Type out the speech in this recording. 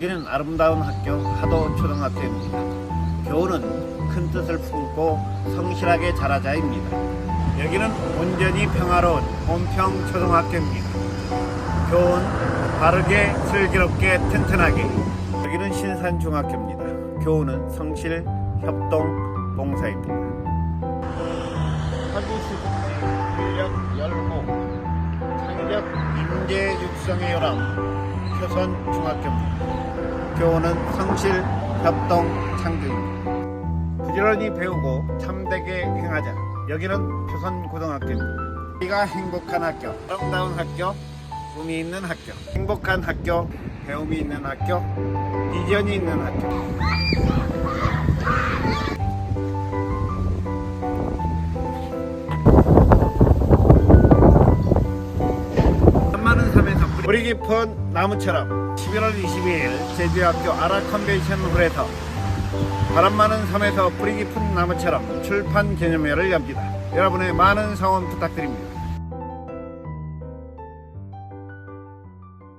여기는 아름다운 학교 하도 초등학교입니다. 교훈은 큰 뜻을 품고 성실하게 자라자입니다. 여기는 온전히 평화로운 온평 초등학교입니다. 교훈 바르게 슬기롭게 튼튼하게 여기는 신산 중학교입니다. 교훈은 성실 협동 봉사입니다. 사교시국지 인력 열고 창의력 인재 육성의 요람 표선 중학교입니다. 교훈은 성실 협동 창조입니다. 부지런히 배우고 참되게 행하자. 여기는 표선 고등학교입니다. 우리가 행복한 학교, 아름다운 학교, 꿈이 있는 학교, 행복한 학교, 배움이 있는 학교, 비전이 있는 학교. 뿌리 깊은 나무처럼 11월 22일 제주학교 아라 컨벤션 홀에서 바람 많은 섬에서 뿌리 깊은 나무처럼 출판 기념회를 엽니다. 여러분의 많은 성원 부탁드립니다.